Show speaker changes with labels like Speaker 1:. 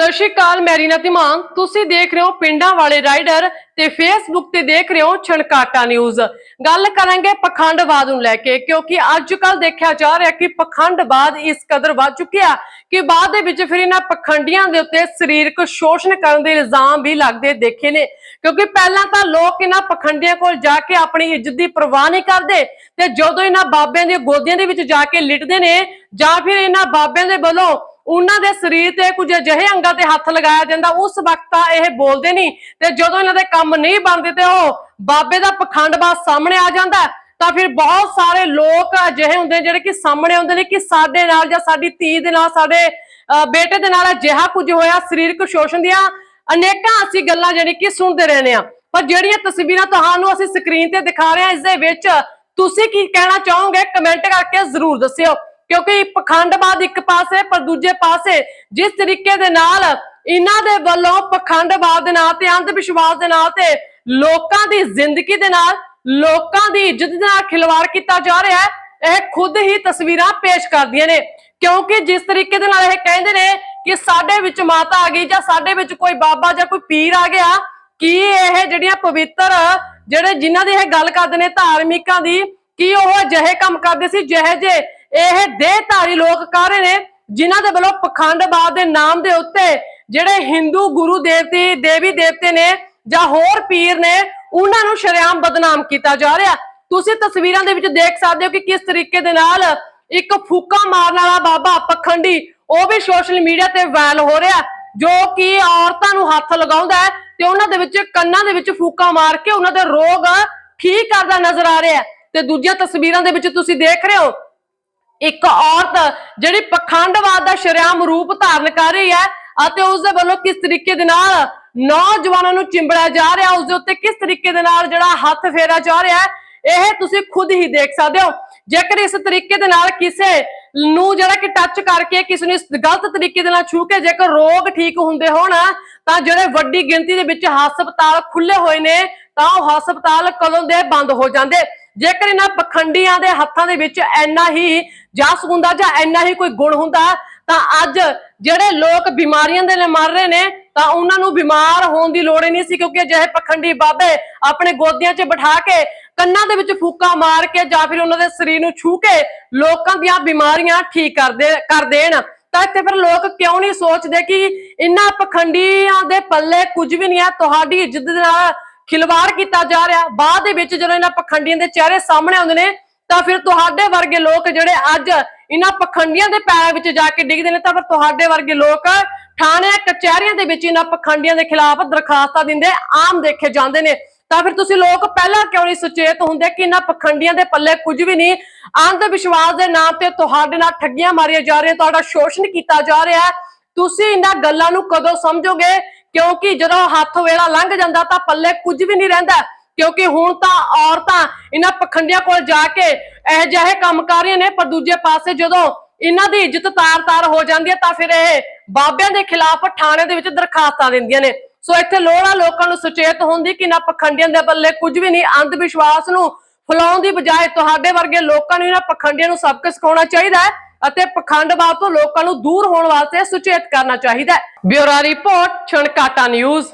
Speaker 1: ਸਤਿ ਸ਼੍ਰੀ ਅਕਾਲ ਮੈਰੀਨਾ ਤਿਮਾਨ ਤੁਸੀਂ ਦੇਖ ਰਹੇ ਹੋ ਪਿੰਡਾਂ ਵਾਲੇ ਰਾਈਡਰ ਤੇ ਫੇਸਬੁੱਕ ਤੇ ਦੇਖ ਰਹੇ ਹੋ ਛਣਕਾਟਾ ਨਿਊਜ਼। ਗੱਲ ਕਰਾਂਗੇ ਪਖੰਡਵਾਦ ਨੂੰ ਲੈ ਕੇ, ਕਿਉਂਕਿ ਅੱਜ ਕੱਲ ਦੇਖਿਆ ਜਾ ਰਿਹਾ ਕਿ ਪਖੰਡਵਾਦ ਇਸ ਕਦਰ ਵੱਧ ਚੁੱਕਿਆ ਕਿ ਬਾਅਦ ਦੇ ਵਿੱਚ ਫਿਰ ਇਹਨਾਂ ਪਖੰਡੀਆਂ ਦੇ ਉੱਤੇ ਸਰੀਰਕ ਸ਼ੋਸ਼ਣ ਕਰਨ ਦੇ ਇਲਜ਼ਾਮ ਵੀ ਲੱਗਦੇ ਦੇਖੇ ਨੇ। ਕਿਉਂਕਿ ਪਹਿਲਾਂ ਤਾਂ ਲੋਕ ਇਹਨਾਂ ਪਖੰਡੀਆਂ ਕੋਲ ਜਾ ਕੇ ਆਪਣੀ ਇੱਜ਼ਤ ਦੀ ਪਰਵਾਹ ਨਹੀਂ ਕਰਦੇ ਤੇ ਜਦੋਂ ਇਹਨਾਂ ਬਾਬਿਆਂ ਦੀਆਂ ਗੋਦੀਆਂ ਦੇ ਵਿੱਚ ਜਾ ਕੇ ਲਿਟਦੇ ਨੇ ਜਾਂ ਫਿਰ ਇਹਨਾਂ ਬਾਬਿਆਂ ਦੇ ਵੱਲੋਂ ਉਹਨਾਂ ਦੇ ਸਰੀਰ ਤੇ ਕੁਝ ਅਜਿਹੇ ਅੰਗਾਂ ਤੇ ਹੱਥ ਲਗਾਇਆ ਜਾਂਦਾ, ਉਸ ਵਕਤ ਤਾਂ ਇਹ ਬੋਲਦੇ ਨਹੀਂ। ਤੇ ਜਦੋਂ ਇਹਨਾਂ ਦੇ ਕੰਮ ਨਹੀਂ ਬਣਦੇ ਤੇ ਉਹ ਬਾਬੇ ਦਾ ਪਖੰਡਬਾਜ਼ ਸਾਹਮਣੇ ਆ ਜਾਂਦਾ, ਤਾਂ ਫਿਰ ਬਹੁਤ ਸਾਰੇ ਲੋਕ ਅਜਿਹੇ ਹੁੰਦੇ ਜਿਹੜੇ ਕਿ ਸਾਹਮਣੇ ਆਉਂਦੇ ਨੇ ਕਿ ਸਾਡੇ ਨਾਲ ਜਾਂ ਸਾਡੀ ਧੀ ਦੇ ਨਾਲ, ਸਾਡੇ ਬੇਟੇ ਦੇ ਨਾਲ ਅਜਿਹਾ ਕੁਝ ਹੋਇਆ, ਸਰੀਰਕ ਸ਼ੋਸ਼ਣ ਦੀਆਂ ਅਨੇਕਾਂ ਅਸੀਂ ਗੱਲਾਂ ਜਿਹੜੀ ਕਿ ਸੁਣਦੇ ਰਹਿੰਦੇ ਆ ਪਰ ਜਿਹੜੀਆਂ ਤਸਵੀਰਾਂ ਤੁਹਾਨੂੰ ਅਸੀਂ ਸਕਰੀਨ ਤੇ ਦਿਖਾ ਰਹੇ ਹਾਂ, ਇਸ ਦੇ ਵਿੱਚ ਤੁਸੀਂ ਕੀ ਕਹਿਣਾ ਚਾਹੋਗੇ ਕਮੈਂਟ ਕਰਕੇ ਜ਼ਰੂਰ ਦੱਸਿਓ। ਕਿਉਂਕਿ ਪਖੰਡਵਾਦ ਇੱਕ ਪਾਸੇ, ਪਰ ਦੂਜੇ ਪਾਸੇ ਜਿਸ ਤਰੀਕੇ ਦੇ ਨਾਲ ਇਹਨਾਂ ਦੇ ਵੱਲੋਂ ਪਖੰਡਵਾਦ ਦੇ ਨਾਂ ਤੇ ਅੰਧ ਵਿਸ਼ਵਾਸ ਦੇ ਨਾਂ ਤੇ ਲੋਕਾਂ ਦੀ ਜ਼ਿੰਦਗੀ ਦੇ ਨਾਲ, ਲੋਕਾਂ ਦੀ ਇੱਜ਼ਤ ਨਾਲ ਖਿਲਵਾੜ ਕੀਤਾ ਜਾ ਰਿਹਾ ਹੈ, ਇਹ ਖੁਦ ਹੀ ਤਸਵੀਰਾਂ ਪੇਸ਼ ਕਰਦੀਆਂ ਨੇ। ਕਿਉਂਕਿ ਜਿਸ ਤਰੀਕੇ ਦੇ ਨਾਲ ਇਹ ਕਹਿੰਦੇ ਨੇ ਕਿ ਸਾਡੇ ਵਿੱਚ ਮਾਤਾ ਆ ਗਈ ਜਾਂ ਸਾਡੇ ਵਿੱਚ ਕੋਈ ਬਾਬਾ ਜਾਂ ਕੋਈ ਪੀਰ ਆ ਗਿਆ, ਕੀ ਇਹ ਜਿਹੜੀਆਂ ਪਵਿੱਤਰ, ਜਿਹੜੇ ਜਿਨ੍ਹਾਂ ਦੀ ਇਹ ਗੱਲ ਕਰਦੇ ਨੇ ਧਾਰਮਿਕਾਂ ਦੀ, ਕੀ ਉਹ ਅਜਿਹੇ ਕੰਮ ਕਰਦੇ ਸੀ ਜਿਹੇ ਜੇ ਇਹ ਦੇਹਧਾਰੀ ਲੋਕ ਕਰ ਰਹੇ ਨੇ, ਜਿਨ੍ਹਾਂ ਦੇ ਵੱਲੋਂ ਪਖੰਡਵਾਦ ਦੇ ਨਾਮ ਦੇ ਉੱਤੇ ਜਿਹੜੇ ਹਿੰਦੂ ਗੁਰੂ ਦੇਵਤੀ, ਦੇਵੀ ਦੇਵਤੇ ਨੇ ਜਾਂ ਹੋਰ ਪੀਰ ਨੇ, ਉਹਨਾਂ ਨੂੰ ਸ਼ਰੇਆਮ ਬਦਨਾਮ ਕੀਤਾ ਜਾ ਰਿਹਾ। ਤੁਸੀਂ ਤਸਵੀਰਾਂ ਦੇ ਵਿੱਚ ਦੇਖ ਸਕਦੇ ਹੋ ਕਿ ਕਿਸ ਤਰੀਕੇ ਦੇ ਨਾਲ ਇੱਕ ਫੂਕਾ ਮਾਰਨ ਵਾਲਾ ਬਾਬਾ ਪਖੰਡੀ, ਉਹ ਵੀ ਸੋਸ਼ਲ ਮੀਡੀਆ ਤੇ ਵਾਇਰਲ ਹੋ ਰਿਹਾ, ਜੋ ਕਿ ਔਰਤਾਂ ਨੂੰ ਹੱਥ ਲਗਾਉਂਦਾ ਹੈ ਤੇ ਉਹਨਾਂ ਦੇ ਵਿੱਚ ਕੰਨਾਂ ਦੇ ਵਿੱਚ ਫੂਕਾ ਮਾਰ ਕੇ ਉਹਨਾਂ ਦੇ ਰੋਗ ਠੀਕ ਕਰਦਾ ਨਜ਼ਰ ਆ ਰਿਹਾ ਤੇ ਦੂਜੀਆਂ ਤਸਵੀਰਾਂ ਦੇ ਵਿੱਚ ਤੁਸੀਂ ਦੇਖ ਰਹੇ ਹੋ ਇੱਕ ਔਰਤ ਜਿਹੜੀ ਪਖੰਡਵਾਦ ਦਾ ਸ਼ਰਿਆਮ ਰੂਪ ਧਾਰਨ ਕਰ ਰਹੀ ਹੈ ਅਤੇ ਉਸ ਦੇ ਵੱਲੋਂ ਕਿਸ ਤਰੀਕੇ ਦੇ ਨਾਲ ਨੌਜਵਾਨਾਂ ਨੂੰ ਚਿੰਬੜਿਆ ਜਾ ਰਿਹਾ ਉਸ ਦੇ ਉੱਤੇ ਕਿਸ ਤਰੀਕੇ ਦੇ ਨਾਲ ਜਿਹੜਾ ਹੱਥ ਫੇਰਾ ਜਾ ਰਿਹਾ ਹੈ, ਇਹ ਤੁਸੀਂ ਖੁਦ ਹੀ ਦੇਖ ਸਕਦੇ ਹੋ। ਜੇਕਰ ਇਸ ਤਰੀਕੇ ਦੇ ਨਾਲ ਕਿਸੇ ਨੂੰ ਜਿਹੜਾ ਕਿ ਟੱਚ ਕਰਕੇ ਕਿਸੇ ਨੂੰ ਇਸ ਗਲਤ ਤਰੀਕੇ ਦੇ ਨਾਲ ਛੂ ਕੇ ਜੇਕਰ ਰੋਗ ਠੀਕ ਹੁੰਦੇ ਹੋਣ, ਤਾਂ ਜਿਹੜੇ ਵੱਡੀ ਗਿਣਤੀ ਦੇ ਵਿੱਚ ਹਸਪਤਾਲ ਖੁੱਲੇ ਹੋਏ ਨੇ, ਤਾਂ ਉਹ ਹਸਪਤਾਲ ਕਦੋਂ ਦੇ ਬੰਦ ਹੋ ਜਾਂਦੇ? ਜੇਕਰ ਇਹਨਾਂ ਪਖੰਡੀਆਂ ਦੇ ਹੱਥਾਂ ਦੇ ਵਿੱਚ ਇੰਨਾ ਹੀ ਜਸ ਹੁੰਦਾ ਜਾਂ ਇੰਨਾ ਹੀ ਕੋਈ ਗੁਣ ਹੁੰਦਾ, ਤਾਂ ਅੱਜ ਜਿਹੜੇ ਲੋਕ ਬਿਮਾਰੀਆਂ ਦੇ ਨਾਲ ਮਰ ਰਹੇ ਨੇ, ਤਾਂ ਉਹਨਾਂ ਨੂੰ ਬਿਮਾਰ ਹੋਣ ਦੀ ਲੋੜ ਹੀ ਨਹੀਂ ਸੀ, ਕਿਉਂਕਿ ਅਜਿਹੇ ਪਖੰਡੀ ਬਾਬੇ ਆਪਣੇ ਗੋਦਿਆਂ 'ਚ ਬਿਠਾ ਕੇ, ਕੰਨਾਂ ਦੇ ਵਿੱਚ ਫੂਕਾ ਮਾਰ ਕੇ ਜਾਂ ਫਿਰ ਉਹਨਾਂ ਦੇ ਸਰੀਰ ਨੂੰ ਛੂ ਕੇ ਲੋਕਾਂ ਦੀਆਂ ਬਿਮਾਰੀਆਂ ਠੀਕ ਕਰਦੇ, ਕਰ ਦੇਣ। ਤਾਂ ਇੱਥੇ ਫਿਰ ਲੋਕ ਕਿਉਂ ਨਹੀਂ ਸੋਚਦੇ ਕਿ ਇਹਨਾਂ ਪਖੰਡੀਆਂ ਦੇ ਪੱਲੇ ਕੁਝ ਵੀ ਨਹੀਂ ਹੈ? ਤੁਹਾਡੀ ਇੱਜ਼ਤ ਦੇ ਨਾਲ ਖਿਲਵਾੜ ਕੀਤਾ ਜਾ ਰਿਹਾ। ਬਾਅਦ ਦੇ ਵਿੱਚ ਜਦੋਂ ਇਹਨਾਂ ਪਖੰਡੀਆਂ ਦੇ ਚਿਹਰੇ ਸਾਹਮਣੇ ਆਉਂਦੇ ਨੇ, ਤਾਂ ਫਿਰ ਤੁਹਾਡੇ ਵਰਗੇ ਲੋਕ ਜਿਹੜੇ ਅੱਜ ਇਹਨਾਂ ਪਖੰਡੀਆਂ ਦੇ ਪੈਰਾਂ ਵਿੱਚ ਜਾ ਕੇ ਡਿੱਗਦੇ ਨੇ, ਤਾਂ ਫਿਰ ਤੁਹਾਡੇ ਵਰਗੇ ਲੋਕ ਥਾਣੇ ਕਚਹਿਰੀਆਂ ਦੇ ਵਿੱਚ ਇਹਨਾਂ ਪਖੰਡੀਆਂ ਦੇ ਖਿਲਾਫ ਦਰਖਾਸਤਾਂ ਦਿੰਦੇ, ਆਮ ਦੇਖੇ ਜਾਂਦੇ ਨੇ। ਤਾਂ ਫਿਰ ਤੁਸੀਂ ਲੋਕ ਪਹਿਲਾਂ ਕਿਉਂ ਨਹੀਂ ਸੁਚੇਤ ਹੁੰਦੇ ਕਿ ਇਹਨਾਂ ਪਖੰਡੀਆਂ ਦੇ ਪੱਲੇ ਕੁਝ ਵੀ ਨਹੀਂ? ਅੰਧ ਵਿਸ਼ਵਾਸ ਦੇ ਨਾਮ ਤੇ ਤੁਹਾਡੇ ਨਾਲ ਠੱਗੀਆਂ ਮਾਰੀਆਂ ਜਾ ਰਹੀਆਂ, ਤੁਹਾਡਾ ਸ਼ੋਸ਼ਣ ਕੀਤਾ ਜਾ ਰਿਹਾ। ਹੈ ਤੁਸੀਂ ਇਹਨਾਂ ਗੱਲਾਂ ਨੂੰ ਕਦੋਂ ਸਮਝੋਗੇ? ਕਿਉਂਕਿ ਜਦੋਂ ਹੱਥ ਵੇਲਾ ਲੰਘ ਜਾਂਦਾ ਤਾਂ ਪੱਲੇ ਕੁਝ ਵੀ ਨਹੀਂ ਰਹਿੰਦਾ। ਕਿਉਂਕਿ ਹੁਣ ਤਾਂ ਔਰਤਾਂ ਇਹਨਾਂ ਪਖੰਡੀਆਂ ਕੋਲ ਜਾ ਕੇ ਇਹ ਜਿਹੇ ਕੰਮ ਕਰ ਰਹੀਆਂ ਨੇ, ਪਰ ਦੂਜੇ ਪਾਸੇ ਜਦੋਂ ਇਹਨਾਂ ਦੀ ਇੱਜ਼ਤ ਤਾਰ-ਤਾਰ ਹੋ ਜਾਂਦੀ ਹੈ ਤਾਂ ਫਿਰ ਇਹ ਬਾਬਿਆਂ ਦੇ ਖਿਲਾਫ ਥਾਣੇ ਦੇ ਵਿੱਚ ਦਰਖਾਸਤਾਂ ਦਿੰਦੀਆਂ ਨੇ। ਸੋ ਇੱਥੇ ਲੋੜਾ ਲੋਕਾਂ ਨੂੰ ਸੁਚੇਤ ਹੁੰਦੀ ਕਿ ਨਾ ਪਖੰਡੀਆਂ ਦੇ ਬੱਲੇ ਕੁਝ ਵੀ ਨਹੀਂ ਅੰਧ ਵਿਸ਼ਵਾਸ ਨੂੰ ਫਲਾਉਣ ਦੀ ਬਜਾਏ ਤੁਹਾਡੇ ਵਰਗੇ ਲੋਕਾਂ ਨੂੰ ਇਹਨਾਂ ਪਖੰਡੀਆਂ ਨੂੰ ਸਬਕ ਸਿਖਾਉਣਾ ਚਾਹੀਦਾ ਹੈ। ਅਤੇ ਪਖੰਡਵਾਦ ਤੋਂ ਲੋਕਾਂ ਨੂੰ ਦੂਰ ਹੋਣ ਵਾਸਤੇ ਸੁਚੇਤ ਕਰਨਾ ਚਾਹੀਦਾ ਹੈ। Bureau report, Chhankata news.